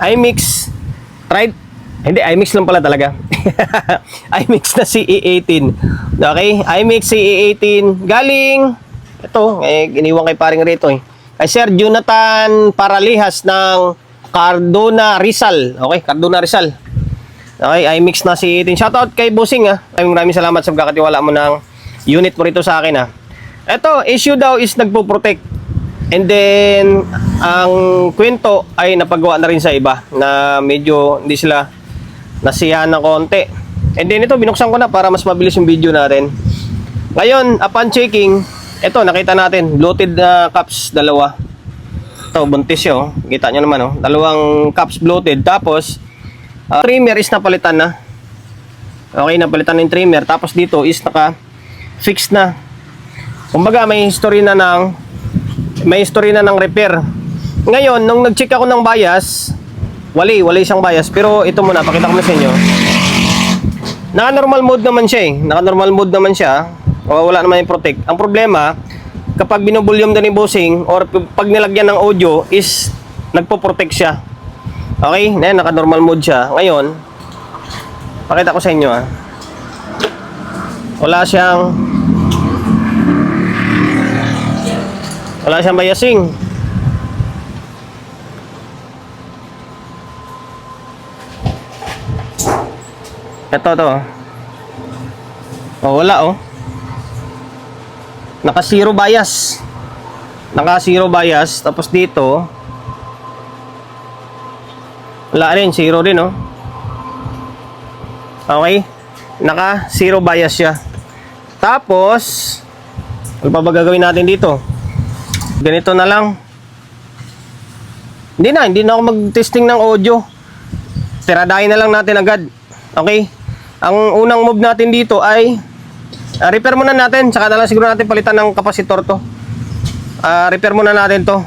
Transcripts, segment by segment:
iMix. Right? Hindi iMix lang pala talaga. iMix na CE18 okay? iMix CE18 galing! Ito eh iniwan kay paring rito eh. Kay Sir Jonathan Paralihas ng Cardona Rizal. Okay Cardona Rizal. Okay iMix na CE18 shoutout kay Busing ah. Maraming maraming salamat sa pagkakatiwala mo ng unit mo rito sa akin ah. Ito issue daw is nagpo-protect And then, ang kwento ay napagawa na rin sa iba na medyo hindi sila nasiyahan ng konti. And then ito, binuksan ko na para mas mabilis yung video natin. Ngayon, upon checking, ito, nakita natin, bloated na cups, dalawa. Ito, buntis yun. oh. Kita nyo naman, oh. Dalawang cups bloated. Tapos, ah, trimmer is napalitan na. Okay, napalitan na yung trimmer. Tapos dito is naka-fix na. Kumbaga, may history na ng may history na ng repair. Ngayon, nung nag-check ako ng bias, wali, wali siyang bias. Pero ito muna, pakita ko sa inyo. Naka-normal mode naman siya eh. Naka-normal mode naman siya. O, wala naman yung protect. Ang problema, kapag binubulyom na ni bossing or pag nilagyan ng audio is nagpo-protect siya. Okay? Na naka-normal mode siya. Ngayon, pakita ko sa inyo ah. Wala siyang Wala siyang biasing. Ito to. Oh, wala oh. Naka zero bias. Naka zero bias tapos dito wala rin, zero din oh. Okay? Naka zero bias siya. Tapos ano pa ba gagawin natin dito? Ganito na lang. Hindi na, hindi na ako mag-testing ng audio. Tiradahin na lang natin agad. Okay? Ang unang move natin dito ay ah, repair muna natin, saka na lang siguro natin palitan ng kapasitor to. Ah, repair muna natin to.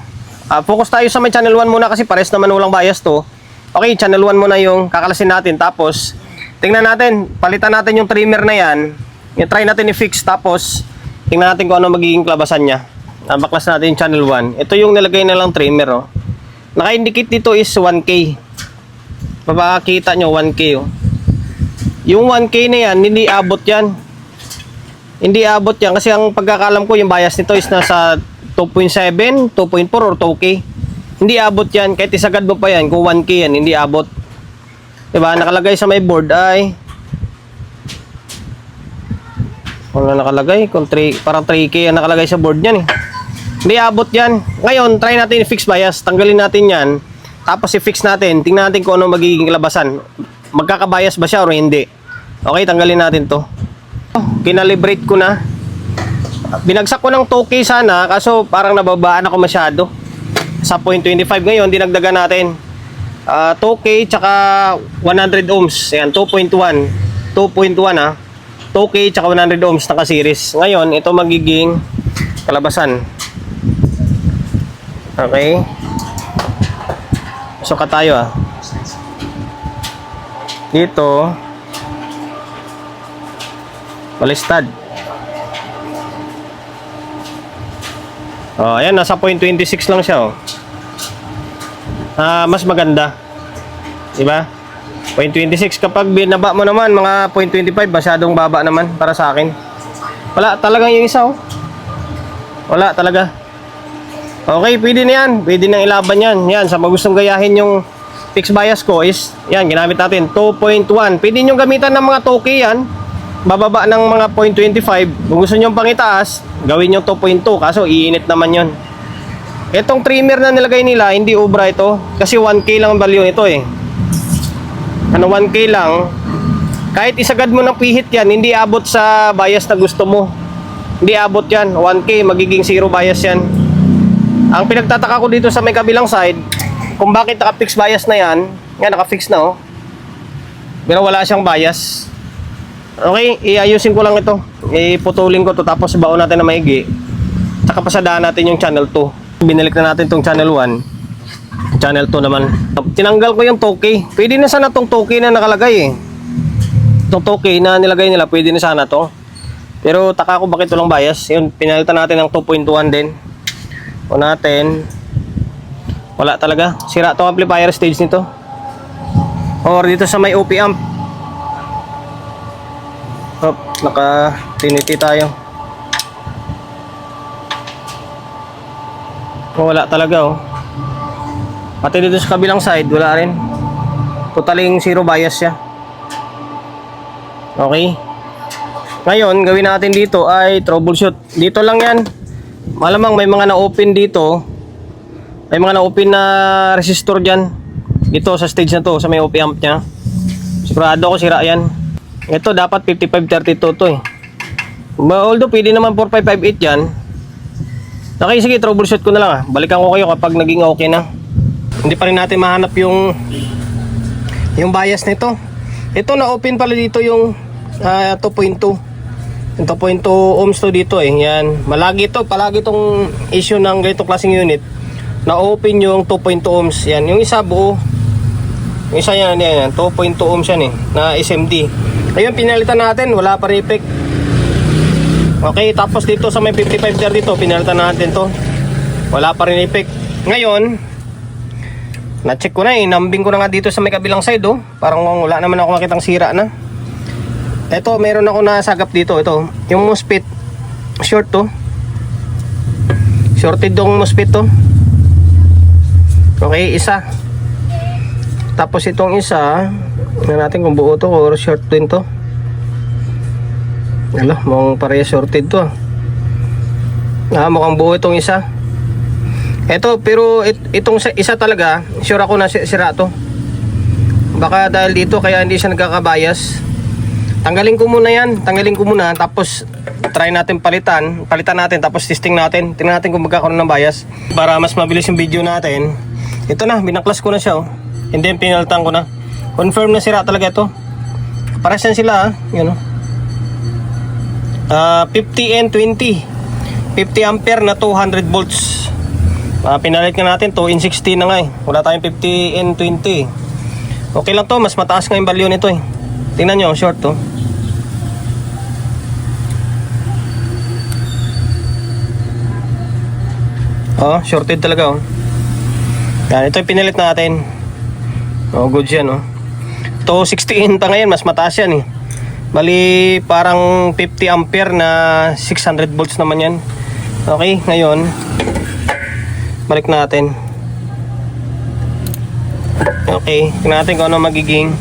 Ah, focus tayo sa may channel 1 muna kasi pares naman walang bias to. Okay, channel 1 muna yung kakalasin natin. Tapos, tingnan natin, palitan natin yung trimmer na yan. Yung try natin i-fix. Tapos, tingnan natin kung ano magiging klabasan niya. Ah, baklas natin yung channel 1. Ito yung nilagay na lang trimmer. Oh. Naka-indicate dito is 1K. Mapakakita nyo 1K. Oh. Yung 1K na yan, hindi abot yan. Hindi abot yan kasi ang pagkakalam ko yung bias nito is nasa 2.7, 2.4 or 2K. Hindi abot yan. Kahit isagad mo pa yan, kung 1K yan, hindi abot. Diba? Nakalagay sa may board ay wala nakalagay. Kung 3, parang 3K ang nakalagay sa board niyan eh. Hindi abot yan. Ngayon, try natin i-fix bias. Tanggalin natin yan. Tapos i-fix natin. Tingnan natin kung ano magiging labasan. Magkakabias ba siya o hindi. Okay, tanggalin natin to. Kinalibrate ko na. Binagsak ko ng 2K sana. Kaso parang nababaan ako masyado. Sa 0.25 ngayon, dinagdagan natin. Ah, 2K tsaka 100 ohms. Ayan, 2.1. 2.1 ah. 2K tsaka 100 ohms naka-series. Ngayon, ito magiging kalabasan. Okay. Suka tayo ah. Dito balistad. Oh, ayan nasa 0.26 lang siya oh. Ah, mas maganda. 'Di ba? 0.26 kapag binaba mo naman mga 0.25 masyadong baba naman para sa akin. Wala talagang yung isa oh. Wala talaga. Okay, pwede na yan. Pwede nang ilaban yan. Yan, sa mga gustong gayahin yung fixed bias ko is, yan, ginamit natin, 2.1. Pwede nyo gamitan ng mga 2K yan. Bababa ng mga 0.25. Kung gusto nyo pang itaas, gawin nyo 2.2. Kaso, iinit naman yon. Itong trimmer na nilagay nila, hindi ubra ito. Kasi 1K lang ang value nito eh. Ano 1K lang. Kahit isagad mo ng pihit yan, hindi abot sa bias na gusto mo. Hindi abot yan. 1K, magiging zero bias yan. Ang pinagtataka ko dito sa may kabilang side, kung bakit naka-fix bias na yan, nga naka-fix na oh. Pero wala siyang bias. Okay, iayusin ko lang ito. Iputulin ko to tapos baon natin na maigi. Tsaka pasadaan natin yung channel 2. Binalik na natin tong channel 1. Channel 2 naman. Tinanggal ko yung 2K. Pwede na sana tong 2K na nakalagay eh. Itong 2K na nilagay nila, pwede na sana to. Pero taka ko bakit walang bias. Yun, pinalitan natin ng 2.1 din. O natin. Wala talaga. Sira tong amplifier stage nito. or dito sa may OP amp. Hop, naka tiniti tayo. Oh, wala talaga oh. Pati dito sa kabilang side, wala rin. Totaling zero bias siya. Okay. Ngayon, gawin natin dito ay troubleshoot. Dito lang yan. Malamang may mga na-open dito. May mga na-open na resistor dyan. Dito sa stage na to, sa may OP amp niya. Sigurado ko sira yan. Ito dapat 5532 to eh. Although pwede naman 4558 yan. Okay, sige, troubleshoot ko na lang ah. Balikan ko kayo kapag naging okay na. Hindi pa rin natin mahanap yung yung bias nito. Ito na open pala dito yung ah, 2.2. Yung 2.2 ohms to dito eh. Yan. Malagi to, palagi tong issue ng ganitong klaseng unit. Na open yung 2.2 ohms. Yan. Yung isa buo. Yung isa yan, yan, yan. 2.2 ohms yan eh. Na SMD. Ayun, pinalitan natin. Wala pa effect. Okay, tapos dito sa may 55 dito, pinalitan natin to. Wala pa rin effect. Ngayon, na-check ko na eh. Nambing ko na nga dito sa may kabilang side oh. Parang wala naman ako makitang sira na. Ito, meron ako nasagap dito. Ito, yung MOSFET. Short to. Shorted dong MOSFET to. Okay, isa. Tapos itong isa, tingnan natin kung buo to or short din to. Ala, mukhang pareha shorted to. ah. Ah, mukhang buo itong isa. Ito, pero it, itong sa- isa talaga, sure ako na si- sira to. Baka dahil dito kaya hindi siya nagkakabayas. Tanggalin ko muna yan, tanggalin ko muna tapos try natin palitan, palitan natin tapos testing natin. Tingnan natin kung magkakaroon ng bias para mas mabilis yung video natin. Ito na, binaklas ko na siya oh. And then pinalitan ko na. Confirm na sira talaga ito. Pares yan sila ah, yun oh. Ah, 50 and 20. 50 ampere na 200 volts. Ah, pinalit ka natin 2 in 16 na nga eh. Wala tayong 50 and 20. Okay lang to, mas mataas nga yung value nito eh. Tingnan nyo, short to. Oh, shorted talaga oh. Yan, ito yung pinilit natin. Oh, good yan oh. To 60 ta ngayon, mas mataas yan eh. Bali, parang 50 ampere na 600 volts naman yan. Okay, ngayon, balik natin. Okay, tingnan natin kung ano magiging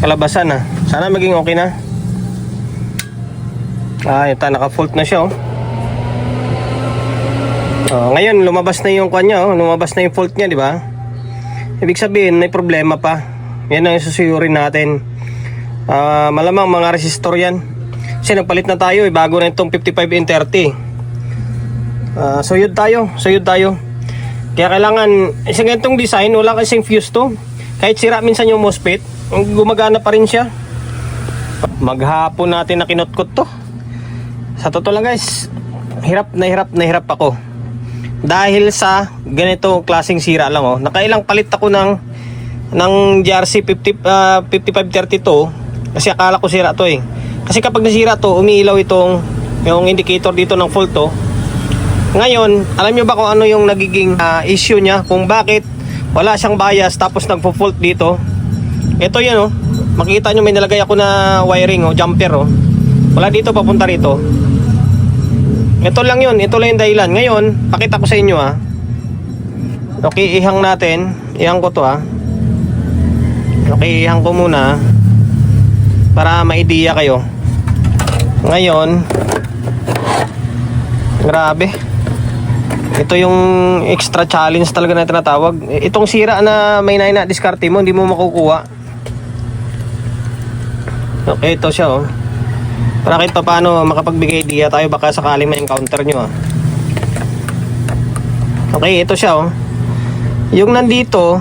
kalabasan na. Sana maging okay na. Ah, ito, naka-fault na siya oh. Oh, ngayon lumabas na yung kanya, oh. lumabas na yung fault niya, di ba? Ibig sabihin, may problema pa. Yan ang susuyurin natin. Ah, malamang mga resistor yan. Kasi nagpalit na tayo, eh, bago na itong 55 and 30. Ah, suyod tayo, suyod tayo. Kaya kailangan, sa ganitong design, wala kasing fuse to. Kahit sira minsan yung MOSFET, gumagana pa rin siya. Maghapon natin na kinutkot to. Sa totoo lang guys, hirap na hirap na hirap ako. Dahil sa ganito klaseng sira lang oh. Nakailang palit ako ng ng GRC 50 ah, 5532 kasi akala ko sira to eh. Kasi kapag nasira to, umiilaw itong yung indicator dito ng fault to. Ngayon, alam nyo ba kung ano yung nagiging ah, issue niya? Kung bakit wala siyang bias tapos nagpo-fault dito. Ito yan oh. Makita nyo may nilagay ako na wiring oh, jumper oh. Wala dito papunta rito. Ito lang yun, ito lang yung dahilan. Ngayon, pakita ko sa inyo ah. Okay, ihang natin. Ihang ko to ah. Okay, ihang ko muna. Para ma-idea kayo. Ngayon, grabe. Ito yung extra challenge talaga na tinatawag. Itong sira na may na diskarte mo, hindi mo makukuha. Okay, ito siya oh. Para kahit pa paano makapagbigay idea tayo baka sakaling may encounter nyo ah. Okay, ito siya oh. Yung nandito,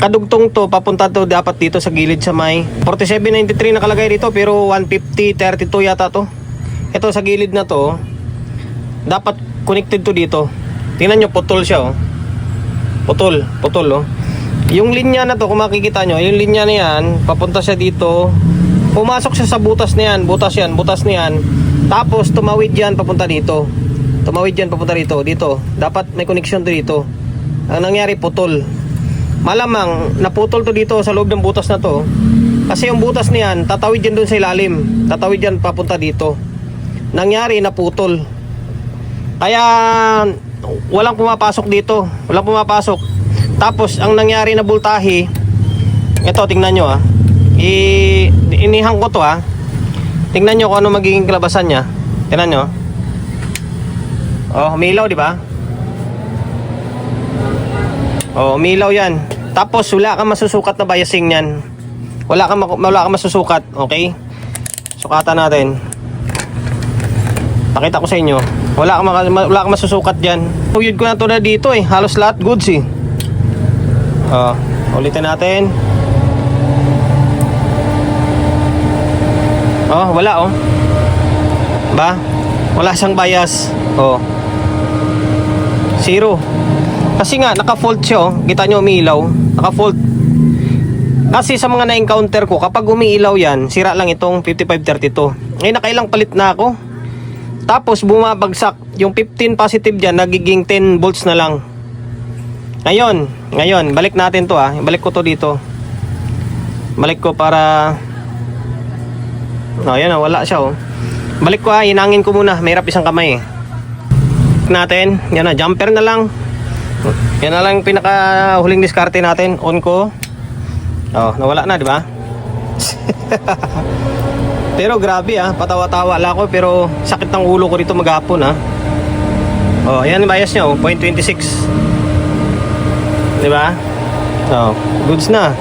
kadugtong to, papunta to dapat dito sa gilid sa may 4793 nakalagay dito pero 150, 32 yata to. Ito sa gilid na to, dapat connected to dito. Tingnan nyo, putol siya oh. Putol, putol oh. Yung linya na to, kung makikita nyo, yung linya na yan, papunta siya dito. Pumasok siya sa butas na yan, butas yan, butas na yan. Tapos tumawid yan, papunta dito. Tumawid yan, papunta dito, dito. Dapat may connection to dito. Ang nangyari, putol. malamang naputol to dito sa loob ng butas na to. Kasi yung butas niyan, tatawid yan doon sa ilalim. Tatawid yan papunta dito. Nangyari, naputol. Kaya walang pumapasok dito. Walang pumapasok. Tapos ang nangyari na bultahe, ito tingnan nyo ah. I, inihang ko to ah. Tingnan nyo kung ano magiging kalabasan niya. Tingnan nyo. Oh, umilaw di ba? Oh, umilaw yan. Tapos wala kang masusukat na biasing niyan. Wala kang wala kang masusukat, okay? Sukatan natin. Pakita ko sa inyo. Wala kang wala kang masusukat diyan. Tuyod ko na to na dito eh. Halos lahat goods eh. Oh, ulitin natin. Oh, wala oh. Ba? Wala siyang bias. Oh. Zero. Kasi nga, naka-fault siya oh. Kita nyo umiilaw. Naka-fault. Kasi sa mga na-encounter ko, kapag umiilaw yan, sira lang itong 5532. Ngayon, nakailang palit na ako. Tapos, bumabagsak. Yung 15 positive dyan, nagiging 10 volts na lang. Ngayon, ngayon, balik natin to ah. Balik ko to dito. Balik ko para... Oh, yan oh, wala siya oh. Balik ko ah, inangin ko muna. Mahirap isang kamay eh. Natin, yan na, jumper na lang. Yan na lang pinaka huling diskarte natin. On ko. Oh, nawala na, di ba? pero grabe ah, patawa-tawa lang ako pero sakit ng ulo ko dito maghapon ah. Oh, ayan bias niya oh, 0.26. Di ba? Oh, goods na.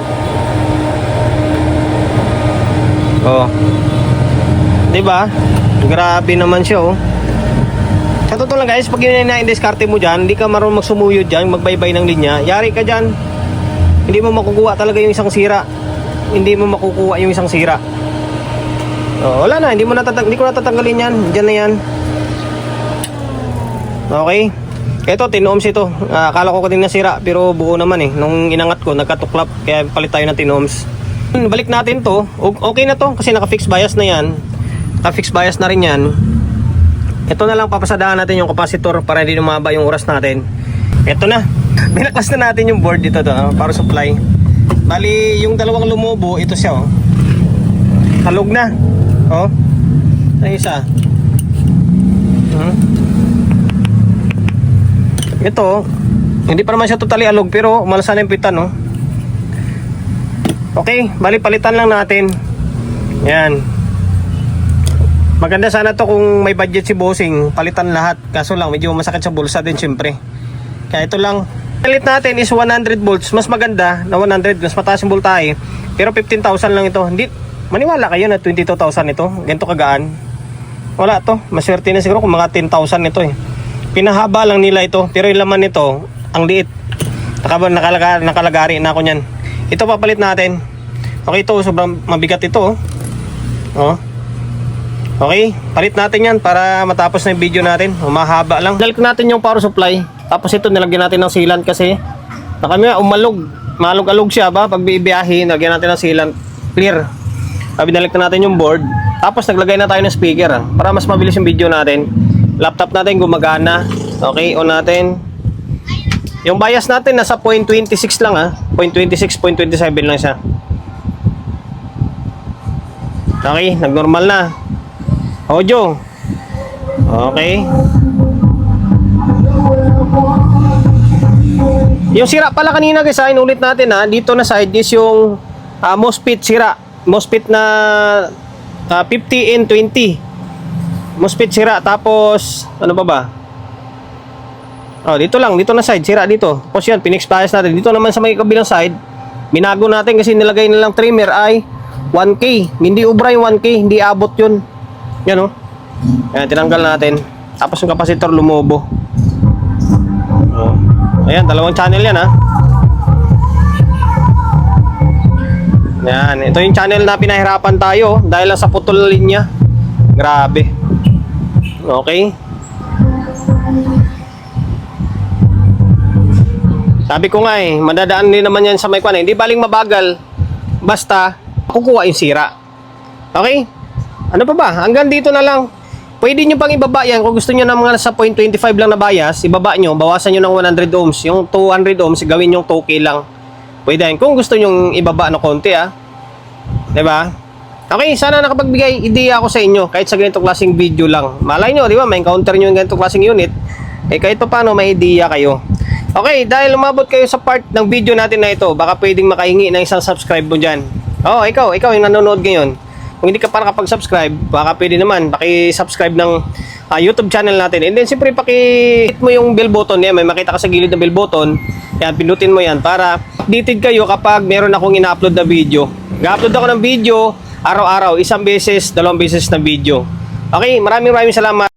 Oh. Di ba? Grabe naman siya oh. Sa totoo lang guys, pag ina-diskarte mo dyan, hindi ka marunong magsumuyod dyan, magbaybay ng linya, yari ka dyan. Hindi mo makukuha talaga yung isang sira. Hindi mo makukuha yung isang sira. Oh, wala na, hindi mo natatang hindi ko natatanggalin yan. Diyan na yan. Okay. Ito, tinoms ito. Ah, akala ko kanina sira, pero buo naman eh. Nung inangat ko, nagkatuklap, kaya palit tayo ng tinoms. Balik natin to. Okay na to, kasi naka-fix bias na yan. Naka-fix bias na rin yan. Ito na lang papasadahan natin yung capacitor para hindi lumaba yung oras natin. Ito na. Binaklas na natin yung board dito to, ah, para supply. Bali, yung dalawang lumobo, ito siya oh. Halog na. Oh. Ang isa. Hmm. Ito, hindi pa naman siya totally alog pero malasan yung pitan no. Okay, bali palitan lang natin. Yan. Maganda sana to kung may budget si bossing, palitan lahat. Kaso lang medyo masakit sa bulsa din syempre. Kaya ito lang. Palit natin is 100 volts. Mas maganda na 100, mas mataas yung voltahe. Pero 15,000 lang ito. Hindi maniwala kayo na 22,000 ito. Ganito kagaan. Wala to. Maswerte na siguro kung mga 10,000 ito eh. Pinahaba lang nila ito. Pero yung laman nito, ang liit. Nakaba, nakalaga, nakalagari na ako niyan. Ito papalit natin. Okay ito, sobrang mabigat ito. Oh. Oh. Okay, palit natin yan para matapos na yung video natin. Umahaba lang. Dalik natin yung power supply. Tapos ito, nilagyan natin ng sealant kasi nakami umalog. Malog-alog siya ba? Pag bibiyahe, nilagyan natin ng sealant. Clear. Sabi nalik na natin yung board. Tapos naglagay na tayo ng speaker ah, para mas mabilis yung video natin. Laptop natin gumagana. Okay, on natin. Yung bias natin nasa 0.26 lang ah. 0.26, 0.27 lang siya. Okay, nagnormal na. Audio. Okay. Yung sira pala kanina guys, ha, inulit natin ha. Dito na side is yung uh, MOSFET sira. MOSFET na ah, 50 and 20. MOSFET sira. Tapos, ano ba ba? Oh, dito lang. Dito na side. Sira dito. Tapos yan, pinexpias natin. Dito naman sa may kabilang side, binago natin kasi nilagay nilang trimmer ay 1K. Hindi ubra yung 1K. Hindi abot yun. Yan oh. Ayan, tinanggal natin. Tapos yung capacitor lumobo. Oh. Ayan, dalawang channel yan ha. Yan, ito yung channel na pinahirapan tayo dahil lang sa putol linya. Grabe. Okay. Sabi ko nga eh, madadaan din naman yan sa may kwan eh. Hindi baling mabagal. Basta, kukuha yung sira. Okay? Ano pa ba? Hanggang dito na lang. Pwede nyo pang ibaba yan. Kung gusto nyo ng mga nasa 0.25 lang na bias, ibaba nyo, bawasan nyo ng 100 ohms. Yung 200 ohms, gawin yung 2K lang. Pwede yan. Kung gusto nyong ibaba ng konti ah. ba? Okay, sana nakapagbigay ideya ako sa inyo kahit sa ganitong klaseng video lang. Malay nyo, di ba? May encounter nyo yung ganitong klaseng unit. Eh kahit pa paano may ideya kayo. Okay, dahil umabot kayo sa part ng video natin na ito, baka pwedeng makahingi ng isang subscribe mo dyan. Oh, ikaw, ikaw yung nanonood ngayon. Kung hindi ka pa nakapag-subscribe, baka pwede naman, paki-subscribe ng ah, YouTube channel natin. And then, siyempre, paki-hit mo yung bell button. Yan, may makita ka sa gilid ng bell button. Yan, pinutin mo yan para updated kayo kapag meron akong ina-upload na video. Ga-upload ako ng video araw-araw, isang beses, dalawang beses na video. Okay, maraming maraming salamat.